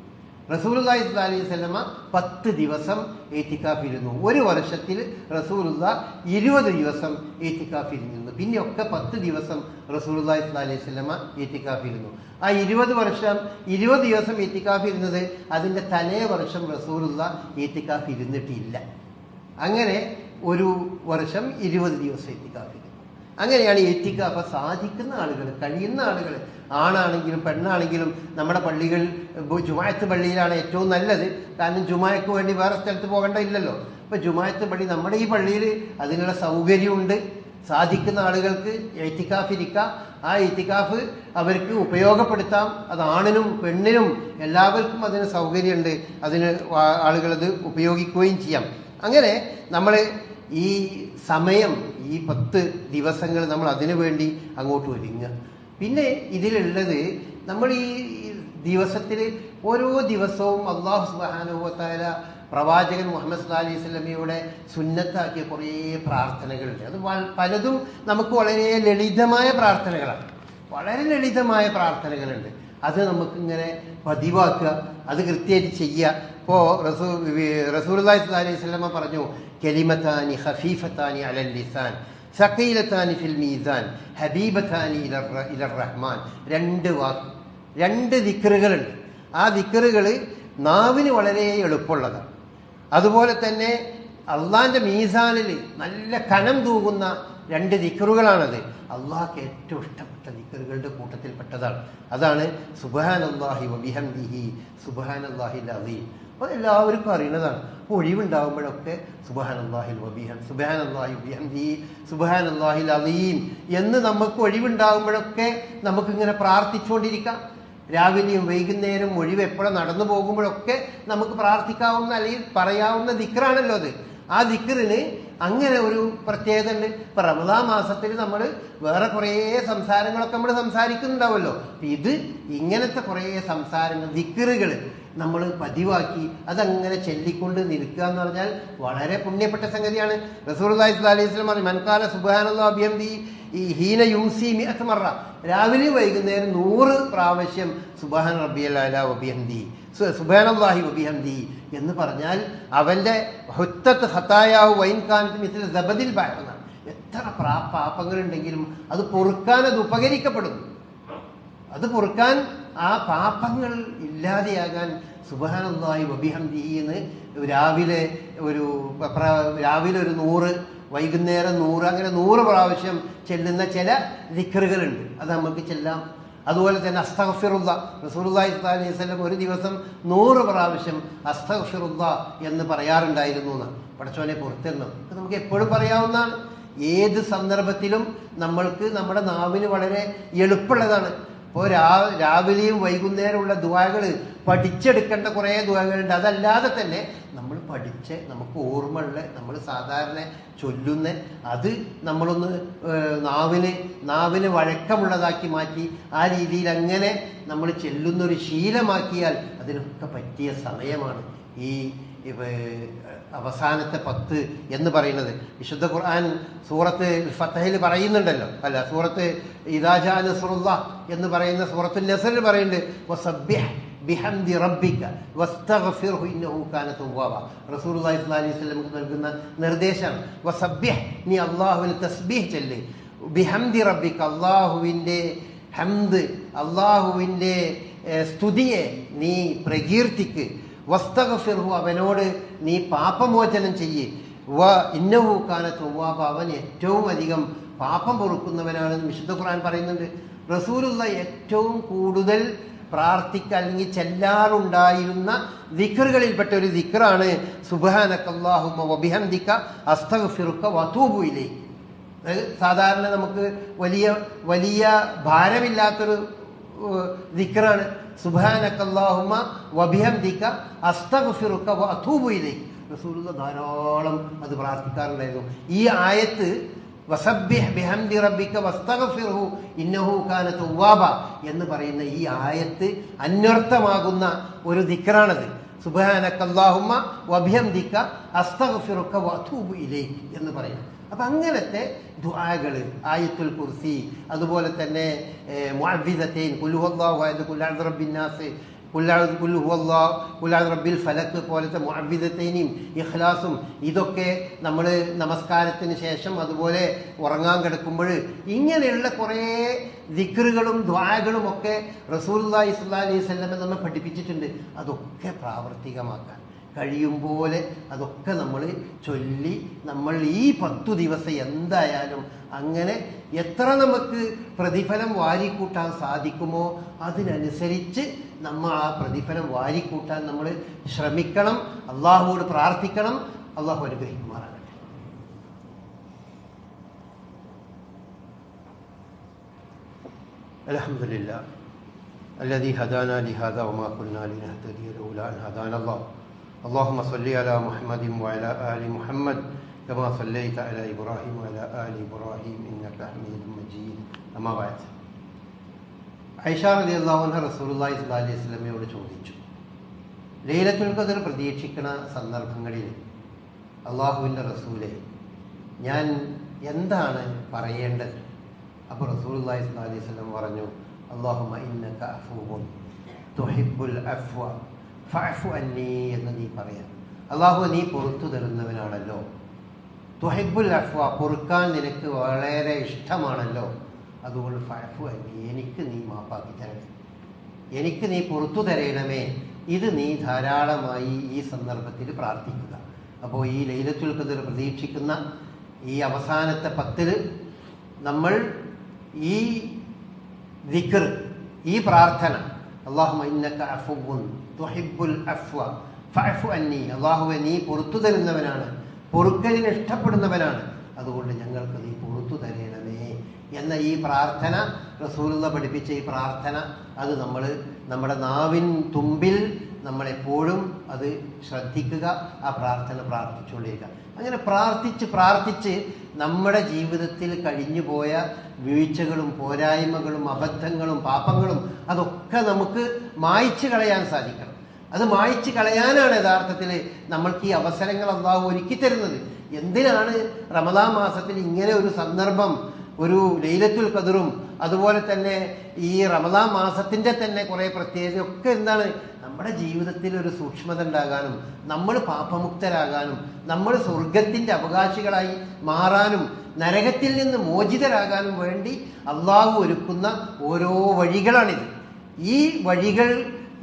സ്വല്ലല്ലാഹി അലൈഹി വസല്ലമ പത്ത് ദിവസം ഏറ്റിക്കാഫിരുന്നു ഒരു വർഷത്തിൽ റസൂലുള്ള ഇരുപത് ദിവസം ഏത്തിക്കാഫിരുന്നു പിന്നെയൊക്കെ പത്ത് ദിവസം സ്വല്ലല്ലാഹി അലൈഹി വസല്ലമ ഏറ്റിക്കാഫിരുന്നു ആ ഇരുപത് വർഷം ഇരുപത് ദിവസം ഏറ്റിക്കാഫിരുന്നത് അതിന്റെ തലേ വർഷം റസൂലുള്ള ഏറ്റിക്കാഫിരുന്നിട്ടില്ല അങ്ങനെ ഒരു വർഷം ഇരുപത് ദിവസം ഏറ്റിക്കാഫിരുന്നു അങ്ങനെയാണ് എത്തിക്കാഫ സാധിക്കുന്ന ആളുകൾ കഴിയുന്ന ആളുകൾ ആണാണെങ്കിലും പെണ്ണാണെങ്കിലും നമ്മുടെ ഇപ്പോൾ ജുമായത്ത് പള്ളിയിലാണ് ഏറ്റവും നല്ലത്. കാരണം ജുമായക്ക് വേണ്ടി വേറെ സ്ഥലത്ത് പോകേണ്ട ഇല്ലല്ലോ. ഇപ്പം ജുമായത്ത് പള്ളി നമ്മുടെ ഈ പള്ളിയിൽ അതിനുള്ള സൗകര്യമുണ്ട്. സാധിക്കുന്ന ആളുകൾക്ക് എത്തിക്കാഫ് ഇരിക്കാം. ആ എത്തിക്കാഫ് അവർക്ക് ഉപയോഗപ്പെടുത്താം. അത് ആണിനും പെണ്ണിനും എല്ലാവർക്കും അതിന് സൗകര്യമുണ്ട്. അതിന് ആളുകളത് ഉപയോഗിക്കുകയും ചെയ്യാം. അങ്ങനെ നമ്മൾ ഈ സമയം ഈ പത്ത് ദിവസങ്ങൾ നമ്മൾ അതിനു വേണ്ടി അങ്ങോട്ട് ഒരുങ്ങുക. പിന്നെ ഇതിലുള്ളത് നമ്മൾ ഈ ദിവസത്തിൽ ഓരോ ദിവസവും അള്ളാഹു സുബാനുഭവത്തായ പ്രവാചകൻ മുഹമ്മദ് സുല്ലാ അലൈഹി സ്വലമിയുടെ സുന്നത്താക്കിയ കുറേ പ്രാർത്ഥനകളുണ്ട്. അത് പലതും നമുക്ക് വളരെ ലളിതമായ പ്രാർത്ഥനകളാണ്. വളരെ ലളിതമായ പ്രാർത്ഥനകളുണ്ട്. അത് നമുക്കിങ്ങനെ പതിവാക്കുക അത് കൃത്യമായിട്ട് ചെയ്യുക. ഇപ്പോൾ റസൂ റസൂൽ അലൈഹി സ്വലമ പറഞ്ഞു കെലിമത്താനി ഹഫീഫത്താനി അലൽ ലിസാൻ. സക്കീലത്താനി ഫിൽ മീസാൻ ഹബീബത്താനി ഇലർ റഹ്മാൻ. രണ്ട് വാക്ക് രണ്ട് ദിക്കറുകളുണ്ട് ആ ദിക്കറുകൾ നാവിന് വളരെ എളുപ്പമുള്ളതാണ്. അതുപോലെ തന്നെ അള്ളാന്റെ മീസാനിൽ നല്ല കനം തൂകുന്ന രണ്ട് ദിക്കറുകളാണത് അള്ളാഹ്ക്ക് ഏറ്റവും ഇഷ്ടപ്പെട്ട ദിക്കറുകളുടെ കൂട്ടത്തിൽപ്പെട്ടതാണ്. അതാണ് സുബാൻ അള്ളാഹി വബിഹംദിഹി സുബാൻ അള്ളാഹി അലീം അപ്പോൾ എല്ലാവർക്കും അറിയുന്നതാണ്. അപ്പോൾ ഒഴിവുണ്ടാകുമ്പോഴൊക്കെ സുബാൻ അള്ളാഹിൽ വബിഹം സുബാൻ അള്ളാഹി അലീം എന്ന് നമുക്ക് ഒഴിവുണ്ടാകുമ്പോഴൊക്കെ നമുക്കിങ്ങനെ പ്രാർത്ഥിച്ചുകൊണ്ടിരിക്കാം. രാവിലെയും വൈകുന്നേരം ഒഴിവ് എപ്പോഴും നടന്നു പോകുമ്പോഴൊക്കെ നമുക്ക് പ്രാർത്ഥിക്കാവുന്ന അല്ലെങ്കിൽ പറയാവുന്ന ദിക്റാണല്ലോ അത്. ആ ദിക്റിന് അങ്ങനെ ഒരു പ്രത്യേകത ഉണ്ട്. ഇപ്പൊ റമദാ മാസത്തിൽ നമ്മൾ വേറെ കുറേ സംസാരങ്ങളൊക്കെ നമ്മൾ സംസാരിക്കുന്നുണ്ടാവുമല്ലോ ഇത് ഇങ്ങനത്തെ കുറേ സംസാരങ്ങൾ ദിക്റുകൾ. നമ്മൾ പതിവാക്കി അതങ്ങനെ ചൊല്ലിക്കൊണ്ട് നിൽക്കുക എന്ന് പറഞ്ഞാൽ വളരെ പുണ്യപ്പെട്ട സംഗതിയാണ്. റസൂൽ അലൈഹി സ്വലം പറഞ്ഞു മൻകാല സുബാനുള്ള അഭ്യന്തി ഈ ഹീന യൂസി മിഅത്ത് മറ. രാവിലെ വൈകുന്നേരം നൂറ് പ്രാവശ്യം സുബാൻ റബി അല വബിഹന്തി സുബാനല്ലാഹി വബിഹന്തി എന്ന് പറഞ്ഞാൽ അവന്റെ ഹുത്തത്ത് ഹത്തായാവ് വൈൻ കാനത്ത് മിസിൽ ജബദിൽ ബാഹെന്നാണ് എത്ര പ്രാ പാപങ്ങളുണ്ടെങ്കിലും അത് പൊറുക്കാൻ അത് ഉപകരിക്കപ്പെടുന്നു. അത് പൊറുക്കാൻ ആ പാപങ്ങൾ ഇല്ലാതെയാകാൻ സുബാനന്ദായി വബിഹംദി എന്ന് രാവിലെ ഒരു രാവിലെ ഒരു നൂറ് വൈകുന്നേരം നൂറ് അങ്ങനെ നൂറ് പ്രാവശ്യം ചെല്ലുന്ന ചില ദിക്കറുകളുണ്ട് അത് നമുക്ക് ചെല്ലാം. അതുപോലെ തന്നെ അസ്തഫിറുദ്ദ റസൂലുള്ളാഹി സ്വല്ലല്ലാഹി അലൈഹി വസല്ലം ഒരു ദിവസം നൂറ് പ്രാവശ്യം അസ്തഫിറുദ്ദ എന്ന് പറയാറുണ്ടായിരുന്നു എന്ന് പടച്ചോനെ പുറത്തിരുന്നു ഇത് നമുക്ക് എപ്പോഴും പറയാവുന്നതാണ്. ഏത് സന്ദർഭത്തിലും നമ്മൾക്ക് നമ്മുടെ നാവിന് വളരെ എളുപ്പമുള്ളതാണ്. ഇപ്പോൾ രാ രാവിലെയും വൈകുന്നേരമുള്ള ദുവാകൾ പഠിച്ചെടുക്കേണ്ട കുറേ ദുവാകളുണ്ട് അതല്ലാതെ തന്നെ നമ്മൾ പഠിച്ച് നമുക്ക് ഓർമ്മയുള്ള നമ്മൾ സാധാരണ ചൊല്ലുന്ന അത് നമ്മളൊന്ന് നാവിന് നാവിന് വഴക്കമുള്ളതാക്കി മാറ്റി ആ രീതിയിൽ അങ്ങനെ നമ്മൾ ചെല്ലുന്നൊരു ശീലമാക്കിയാൽ അതിനൊക്കെ പറ്റിയ സമയമാണ് ഈ അവസാനത്തെ പത്ത് എന്ന് പറയുന്നത്. വിശുദ്ധ ഖുർആൻ സൂറത്ത് ഫത്തഹിൽ പറയുന്നുണ്ടല്ലോ. അല്ല സൂറത്ത് ഇദാജാ നസ്റുല്ല എന്ന് പറയുന്ന സൂറത്ത് നസറിൽ പറയുന്നുണ്ട്. വസബ്ബിഹ് ബിഹംദി റബ്ബിക വസ്തഗ്ഫിർഹു ഇന്നഹു റസൂലുള്ളാഹി അലൈഹി വസല്ലം നൽകുന്ന നിർദ്ദേശമാണ്. വസബ്ബിഹ് നീ അള്ളാഹുവിന് തസ്ബീഹ് ചൊല്ല്. ബിഹംദി റബ്ബിക അല്ലാഹുവിന്റെ ഹംദ് അള്ളാഹുവിന്റെ ഏഹ്, സ്തുതിയെ നീ പ്രകീർത്തിക്ക്. വസ്തഗ്ഫിർഹു അവനോട് നീ പാപമോചനം ചെയ്യ്. വ ഇന്നഹു കാന തവ്വാബ അവൻ ഏറ്റവും അധികം പാപം പൊറുക്കുന്നവനാണെന്ന് വിശുദ്ധ ഖുർആൻ പറയുന്നുണ്ട്. റസൂലുള്ള ഏറ്റവും കൂടുതൽ പ്രാർത്ഥിക്ക അല്ലെങ്കിൽ ചെല്ലാറുണ്ടായിരുന്ന ദിക്കറുകളിൽപ്പെട്ട ഒരു ദിക്കറാണ് സുബാനക്കല്ലാഹുമ വബിഹന്ദിക്ക ഇലൈക്ക് അത് സാധാരണ നമുക്ക് വലിയ വലിയ ഭാരമില്ലാത്തൊരു ഏഹ്, റസൂലുള്ള ധാരാളം അത് പ്രാർത്ഥിക്കാറുണ്ടായിരുന്നു. ഈ ആയത്ത് വസബ്ബിഹ് ബിഹംദി ഇന്നഹു എന്ന് പറയുന്ന ഈ ആയത്ത് അന്വർത്ഥമാകുന്ന ഒരു ദിക്റാണത്. സുബാനക്കല്ലാഹുമ്മ വബിഹംദിക്ക അസ്തഗ്ഫിറുക വഅതൂബു ഇലൈക് എന്ന് പറയുന്നത്. അപ്പൊ അങ്ങനത്തെ ദുആകൾ ആയത്തുൽ കുർസി അതുപോലെ തന്നെ മുഅവ്വിദത്തൈൻ ഹുവല്ലാഹു അഹദ് ഖുൽ അഊദു ബിറബ്ബിൻ നാസ് ഖുൽ അഊദു ഖുൽ ഹുവല്ലാഹു ഖുൽ അഊദു റബ്ബിൽ ഫലഖ് പോലത്തെ മുഅവ്വിദത്തൈനും ഇഖ്ലാസും ഇതൊക്കെ നമ്മൾ നമസ്കാരത്തിന് ശേഷം അതുപോലെ ഉറങ്ങാൻ കിടക്കുമ്പോൾ ഇങ്ങനെയുള്ള കുറേ ദിക്റുകളും ദ്വാകളും ഒക്കെ റസൂലുള്ളാഹി സ്വല്ലല്ലാഹി അലൈഹി വസല്ലം നമ്മെ പഠിപ്പിച്ചിട്ടുണ്ട്. അതൊക്കെ പ്രാവർത്തികമാക്കാൻ. കഴിയും പോലെ അതൊക്കെ നമ്മൾ ചൊല്ലി നമ്മൾ ഈ പത്തു ദിവസം എന്തായാലും അങ്ങനെ എത്ര നമുക്ക് പ്രതിഫലം വാരിക്കൂട്ടാൻ സാധിക്കുമോ അതിനനുസരിച്ച് നമ്മൾ ആ പ്രതിഫലം വാരിക്കൂട്ടാൻ നമ്മൾ ശ്രമിക്കണം അള്ളാഹുവോട് പ്രാർത്ഥിക്കണം അള്ളാഹു അനുഗ്രഹിക്കുമാറാകട്ടെ الحمد لله الذي هدانا لهذا وما كنا لنهتدي لولا ان هدانا الله اللهم صل على محمد وعلى ال محمد كما صليت على ابراهيم وعلى ال ابراهيم انك حميد مجيد اما بعد ഐഷ അലി അള്ളാഹുന റസൂലുള്ളാഹി സ്വല്ലല്ലാഹി അലൈഹി വസല്ലമയോട് ചോദിച്ചു ലൈലത്തുൽ ഖദർ പ്രതീക്ഷിക്കുന്ന സന്ദർഭങ്ങളിൽ അള്ളാഹുവിൻ്റെ റസൂലെ ഞാൻ എന്താണ് പറയേണ്ടത് അപ്പോൾ റസൂലുള്ളാഹി സ്വല്ലല്ലാഹി അലൈഹി വസല്ലം പറഞ്ഞു അല്ലാഹുമ്മ ഇന്നക അഫൂവുൻ തുഹിബ്ബുൽ അഫ്വ ഫഅഫു അന്നി എന്ന് നീ പറയാം. അള്ളാഹു നീ പുറത്തു തരുന്നവനാണല്ലോ. തുഹിബ്ബുൽ അഫ്വ പൊറുക്കാൻ നിനക്ക് വളരെ ഇഷ്ടമാണല്ലോ. അതുകൊണ്ട് ഫഅഫു അന്നി എനിക്ക് നീ മാപ്പാക്കി തരണേ. എനിക്ക് നീ പുറത്തു തരയണമേ ഇത് നീ ധാരാളമായി ഈ സന്ദർഭത്തിൽ പ്രാർത്ഥിക്കുക. അപ്പോൾ ഈ ലൈലത്തുൽ ഖദർ പ്രതീക്ഷിക്കുന്ന ഈ അവസാനത്തെ പത്തിൽ നമ്മൾ ഈ ദിക്ർ ഈ പ്രാർത്ഥന അള്ളാഹു ഇന്നക അഫുബുൻ തുഹിബുൽ അഫ്വ. ഫഅഫു അന്നി. അള്ളാഹുവെ നീ പുറത്തു തരുന്നവനാണ്. പൊറുക്കലിന് ഇഷ്ടപ്പെടുന്നവനാണ്. അതുകൊണ്ട് ഞങ്ങൾക്ക് നീ പുറത്തു തരണമേ എന്ന ഈ പ്രാർത്ഥന റസൂലുള്ള പഠിപ്പിച്ച ഈ പ്രാർത്ഥന അത് നമ്മൾ നമ്മുടെ നാവിൻ തുമ്പിൽ നമ്മളെപ്പോഴും അത് ശ്രദ്ധിക്കുക ആ പ്രാർത്ഥന പ്രാർത്ഥിച്ചുകൊണ്ടിരിക്കുക അങ്ങനെ പ്രാർത്ഥിച്ച് പ്രാർത്ഥിച്ച് നമ്മുടെ ജീവിതത്തിൽ കഴിഞ്ഞുപോയ വീഴ്ചകളും പോരായ്മകളും അബദ്ധങ്ങളും പാപങ്ങളും അതൊക്കെ നമുക്ക് മായ്ച്ചു കളയാൻ സാധിക്കണം. അത് മായ്ച്ചു കളയാനാണ് യഥാർത്ഥത്തിൽ നമ്മൾക്ക് ഈ അവസരങ്ങൾ അള്ളാഹു ഒരുക്കി തരുന്നത്. എന്തിനാണ് റമദാ മാസത്തിൽ ഇങ്ങനെ ഒരു സന്ദർഭം ഒരു ലൈലത്തുൽ കതിറും അതുപോലെ തന്നെ ഈ റമദാ മാസത്തിന്റെ തന്നെ കുറേ പ്രത്യേകതയൊക്കെ എന്താണ് നമ്മുടെ ജീവിതത്തിൽ ഒരു സൂക്ഷ്മത ഉണ്ടാകാനും നമ്മൾ പാപമുക്തരാകാനും നമ്മൾ സ്വർഗത്തിന്റെ അവകാശികളായി മാറാനും നരകത്തിൽ നിന്ന് മോചിതരാകാനും വേണ്ടി അള്ളാഹു ഒരുക്കുന്ന ഓരോ വഴികളാണിത്. ഈ വഴികൾ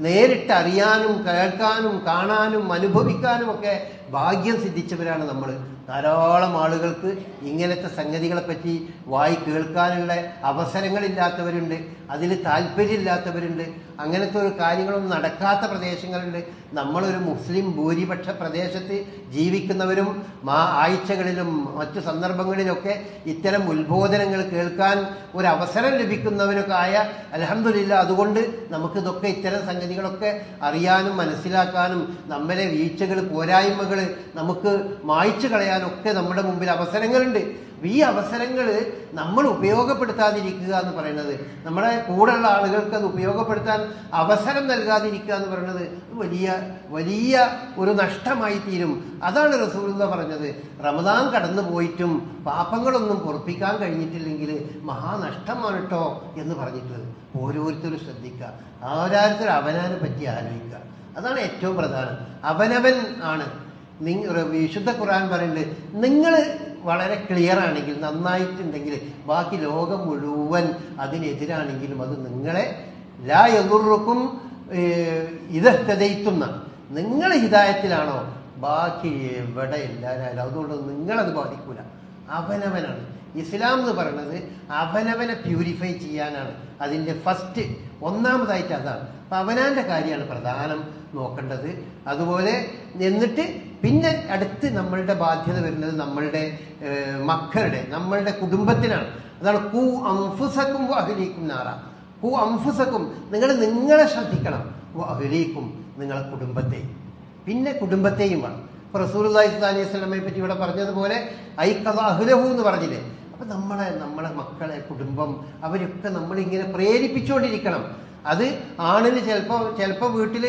നേരിട്ട് അറിയാനും കേൾക്കാനും കാണാനും അനുഭവിക്കാനും ഒക്കെ ഭാഗ്യം സിദ്ധിച്ചവരാണ് നമ്മൾ. ധാരാളം ആളുകൾക്ക് ഇങ്ങനത്തെ സംഗതികളെ പറ്റി വായി കേൾക്കാനുള്ള അവസരങ്ങളില്ലാത്തവരുണ്ട് അതിൽ താല്പര്യമില്ലാത്തവരുണ്ട് അങ്ങനത്തെ ഒരു കാര്യങ്ങളൊന്നും നടക്കാത്ത പ്രദേശങ്ങളുണ്ട്. നമ്മളൊരു മുസ്ലിം ഭൂരിപക്ഷ പ്രദേശത്ത് ജീവിക്കുന്നവരും മാ ആഴ്ചകളിലും മറ്റു സന്ദർഭങ്ങളിലൊക്കെ ഇത്തരം ഉത്ബോധനങ്ങൾ കേൾക്കാൻ ഒരു അവസരം ലഭിക്കുന്നവരൊക്കെ ആയ അലഹമില്ല അതുകൊണ്ട് നമുക്കിതൊക്കെ ഇത്തരം സംഗതികളൊക്കെ അറിയാനും മനസ്സിലാക്കാനും നമ്മളെ വീഴ്ചകൾ പോരായ്മകൾ നമുക്ക് മായ്ച്ചു കളയാനൊക്കെ നമ്മുടെ മുമ്പിൽ അവസരങ്ങളുണ്ട്. ഈ അവസരങ്ങൾ നമ്മൾ ഉപയോഗപ്പെടുത്താതിരിക്കുക എന്ന് പറയുന്നത് നമ്മുടെ കൂടെയുള്ള ആളുകൾക്ക് അത് ഉപയോഗപ്പെടുത്താൻ അവസരം നൽകാതിരിക്കുക എന്ന് പറയുന്നത് വലിയ വലിയ ഒരു നഷ്ടമായി തീരും. അതാണ് റസൂലുള്ള പറഞ്ഞത്. റമദാൻ കടന്നു പോയിട്ടും പാപങ്ങളൊന്നും പൊറപ്പിക്കാൻ കഴിഞ്ഞിട്ടില്ലെങ്കിൽ മഹാനഷ്ടമാണ് കേട്ടോ എന്ന് പറഞ്ഞിട്ടുള്ളത്. ഓരോരുത്തരും ശ്രദ്ധിക്കുക. ഓരോരുത്തരും അവനാനെ പറ്റി ആലോചിക്കുക. അതാണ് ഏറ്റവും പ്രധാനം. അവനവൻ ആണ്. വിശുദ്ധ ഖുർആൻ പറയുന്നത് നിങ്ങൾ വളരെ ക്ലിയർ ആണെങ്കിൽ നന്നായിട്ടുണ്ടെങ്കിൽ ബാക്കി ലോകം മുഴുവൻ അതിനെതിരാണെങ്കിലും അത് നിങ്ങളെ ലാ എതിർക്കും ഇതെത്തതയിത്തുന്ന. നിങ്ങൾ ഹിതായത്തിലാണോ? ബാക്കി എവിടെ എല്ലാവരും അതുകൊണ്ട് നിങ്ങളത് ബാധിക്കൂല. അവനവനാണ്. ഇസ്ലാം എന്ന് പറയുന്നത് അവനവനെ പ്യൂരിഫൈ ചെയ്യാനാണ്. അതിന്റെ ഫസ്റ്റ് ഒന്നാമതായിട്ട് അതാണ്. അപ്പം അവനാന്റെ കാര്യമാണ് പ്രധാനം നോക്കേണ്ടത്. അതുപോലെ എന്നിട്ട് പിന്നെ അടുത്ത് നമ്മളുടെ ബാധ്യത വരുന്നത് നമ്മളുടെ മക്കളുടെ നമ്മളുടെ കുടുംബത്തിനാണ്. അതാണ് കു അംഫുസക്കും അഹിലീക്കും നാറ. കു അംഫുസക്കും നിങ്ങൾ നിങ്ങളെ ശ്രദ്ധിക്കണം. അഹിലീക്കും നിങ്ങളെ കുടുംബത്തെയും. പിന്നെ കുടുംബത്തെയും വേണം. ഇപ്പൊ റസൂൽ അലൈഹി സ്വലമെ പറ്റി ഇവിടെ പറഞ്ഞതുപോലെ ഐക്കഥ അഹുലഹു എന്ന് പറഞ്ഞില്ലേ? അപ്പൊ നമ്മളെ നമ്മളെ മക്കളെ കുടുംബം അവരൊക്കെ നമ്മളിങ്ങനെ പ്രേരിപ്പിച്ചുകൊണ്ടിരിക്കണം. അത് ആണിന് ചിലപ്പോൾ ചിലപ്പോൾ വീട്ടിൽ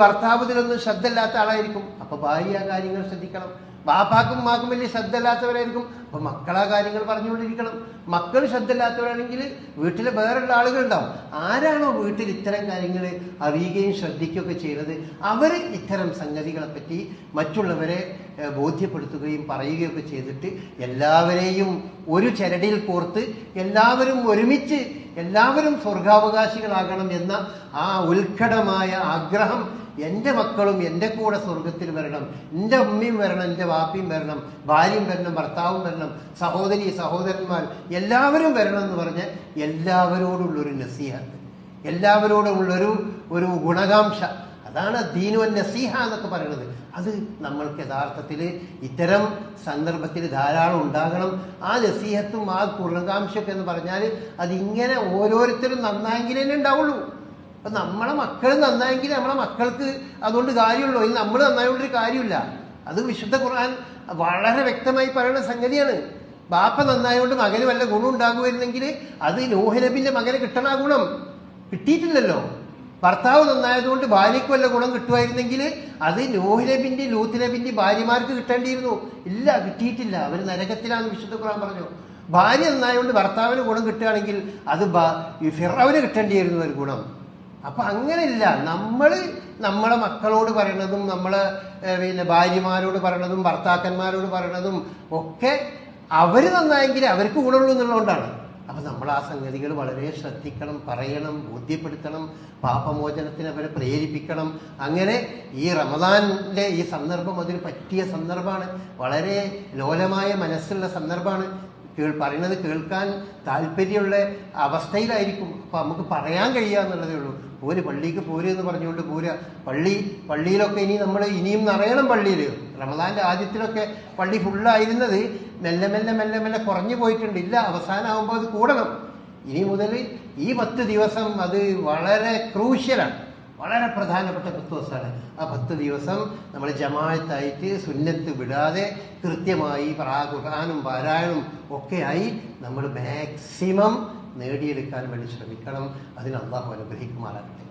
ഭർത്താവ് ഇതിലൊന്നും ശ്രദ്ധ ഇല്ലാത്ത ആളായിരിക്കും. അപ്പോൾ ഭാര്യ കാര്യങ്ങൾ ശ്രദ്ധിക്കണം. ബാപ്പാക്കും മാക്കും വലിയ ശ്രദ്ധ ഇല്ലാത്തവരായിരിക്കും അപ്പൊ മക്കളാ കാര്യങ്ങൾ പറഞ്ഞുകൊണ്ടിരിക്കണം. മക്കൾ ശ്രദ്ധ ഇല്ലാത്തവരാണെങ്കിൽ വീട്ടിലെ വേറെയുള്ള ആളുകളുണ്ടാവും. ആരാണോ വീട്ടിൽ ഇത്തരം കാര്യങ്ങൾ അറിയുകയും ശ്രദ്ധിക്കുകയൊക്കെ ചെയ്യുന്നത് അവർ ഇത്തരം സംഗതികളെ പറ്റി മറ്റുള്ളവരെ ബോധ്യപ്പെടുത്തുകയും പറയുകയൊക്കെ ചെയ്തിട്ട് എല്ലാവരെയും ഒരു ചരടിയിൽ കോർത്ത് എല്ലാവരും ഒരുമിച്ച് എല്ലാവരും സ്വർഗാവകാശികളാകണം എന്ന ആ ഉത്കടമായ ആഗ്രഹം എന്റെ മക്കളും എന്റെ കൂടെ സ്വർഗത്തിൽ വരണം. എന്റെ ഉമ്മയും വരണം എന്റെ വാപ്പിയും വരണം ഭാര്യയും വരണം ഭർത്താവും വരണം സഹോദരി സഹോദരന്മാർ എല്ലാവരും വരണം എന്ന് പറഞ്ഞ് എല്ലാവരോടുള്ളൊരു നസീഹത്ത് എല്ലാവരോടുമുള്ളൊരു ഒരു ഗുണകാംക്ഷ. അതാണ് ദീനുവൻ നസീഹ എന്നൊക്കെ പറയുന്നത്. അത് നമ്മൾക്ക് യഥാർത്ഥത്തിൽ ഇത്തരം സന്ദർഭത്തിൽ ധാരാളം ഉണ്ടാകണം. ആ നസീഹത്തും ആ ഗുണകാംക്ഷയൊക്കെ എന്ന് പറഞ്ഞാൽ അതിങ്ങനെ ഓരോരുത്തരും നന്നായെങ്കിലേ ഉണ്ടാവുള്ളൂ. അപ്പൊ നമ്മളെ മക്കൾ നന്നായെങ്കിൽ നമ്മളെ മക്കൾക്ക് അതുകൊണ്ട് കാര്യമുള്ളൂ. ഇനി നമ്മൾ നന്നായോണ്ടൊരു കാര്യമില്ല. അത് വിശുദ്ധ ഖുർആൻ വളരെ വ്യക്തമായി പറയുന്ന സംഗതിയാണ്. ബാപ്പ നന്നായതുകൊണ്ട് മകന് വല്ല ഗുണം ഉണ്ടാകുമായിരുന്നെങ്കിൽ അത് നൂഹ് നബിന്റെ മകന് കിട്ടണ ഗുണം കിട്ടിയിട്ടില്ലല്ലോ. ഭർത്താവ് നന്നായതുകൊണ്ട് ഭാര്യയ്ക്ക് വല്ല ഗുണം കിട്ടുമായിരുന്നെങ്കിൽ അത് നൂഹ് നബിന്റെ ലൂത്ത് നബിന്റെ ഭാര്യമാർക്ക് കിട്ടേണ്ടിയിരുന്നു. ഇല്ല കിട്ടിയിട്ടില്ല. അവർ നരകത്തിലാണ് വിശുദ്ധ ഖുർആൻ പറഞ്ഞു. ഭാര്യ നന്നായതുകൊണ്ട് ഭർത്താവിന് ഗുണം കിട്ടുകയാണെങ്കിൽ അത് ഫിറവിന് കിട്ടേണ്ടിയിരുന്നു ഒരു ഗുണം. അപ്പൊ അങ്ങനെയില്ല. നമ്മൾ നമ്മളെ മക്കളോട് പറയണതും നമ്മളെ പിന്നെ ഭാര്യമാരോട് പറയണതും ഭർത്താക്കന്മാരോട് പറയണതും ഒക്കെ അവർ നന്നായെങ്കിൽ അവർക്ക് ഗുണമുള്ളൂ എന്നുള്ളതുകൊണ്ടാണ്. അപ്പൊ നമ്മൾ ആ സംഗതികൾ വളരെ ശ്രദ്ധിക്കണം പറയണം ബോധ്യപ്പെടുത്തണം പാപമോചനത്തിന് അവരെ പ്രേരിപ്പിക്കണം. അങ്ങനെ ഈ റമദാനിന്റെ ഈ സന്ദർഭം അതിന് പറ്റിയ സന്ദർഭമാണ്. വളരെ ലോലമായ മനസ്സുള്ള സന്ദർഭമാണ്. കേൾ പറയുന്നത് കേൾക്കാൻ താല്പര്യമുള്ള അവസ്ഥയിലായിരിക്കും. അപ്പൊ നമുക്ക് പറയാൻ കഴിയുക എന്നുള്ളതേ ഉള്ളൂ. പോര് പള്ളിക്ക് പോര് എന്ന് പറഞ്ഞുകൊണ്ട് പോരുക പള്ളി പള്ളിയിലൊക്കെ ഇനി നമ്മൾ ഇനിയും നിറയണം പള്ളിയിൽ റമദാന്റെ ആദ്യത്തിലൊക്കെ പള്ളി ഫുള്ളായിരുന്നത് മെല്ലെ മെല്ലെ മെല്ലെ മെല്ലെ കുറഞ്ഞു പോയിട്ടുണ്ട്. ഇല്ല അവസാനമാകുമ്പോൾ അത് കൂടണം. ഇനി മുതൽ ഈ പത്ത് ദിവസം അത് വളരെ ക്രൂഷ്യലാണ്. വളരെ പ്രധാനപ്പെട്ട പത്ത് ദിവസമാണ് ആ പത്ത് ദിവസം നമ്മൾ ജമാഅത്തായിട്ട് സുന്നത്ത് വിടാതെ കൃത്യമായി പ്രാ ഖുർആാനും പാരായണവും ഒക്കെയായി നമ്മൾ മാക്സിമം നേടിയെടുക്കാൻ വേണ്ടി ശ്രമിക്കണം. അതിന് അള്ളാഹു അനുഗ്രഹിക്കുമാറാകട്ടെ.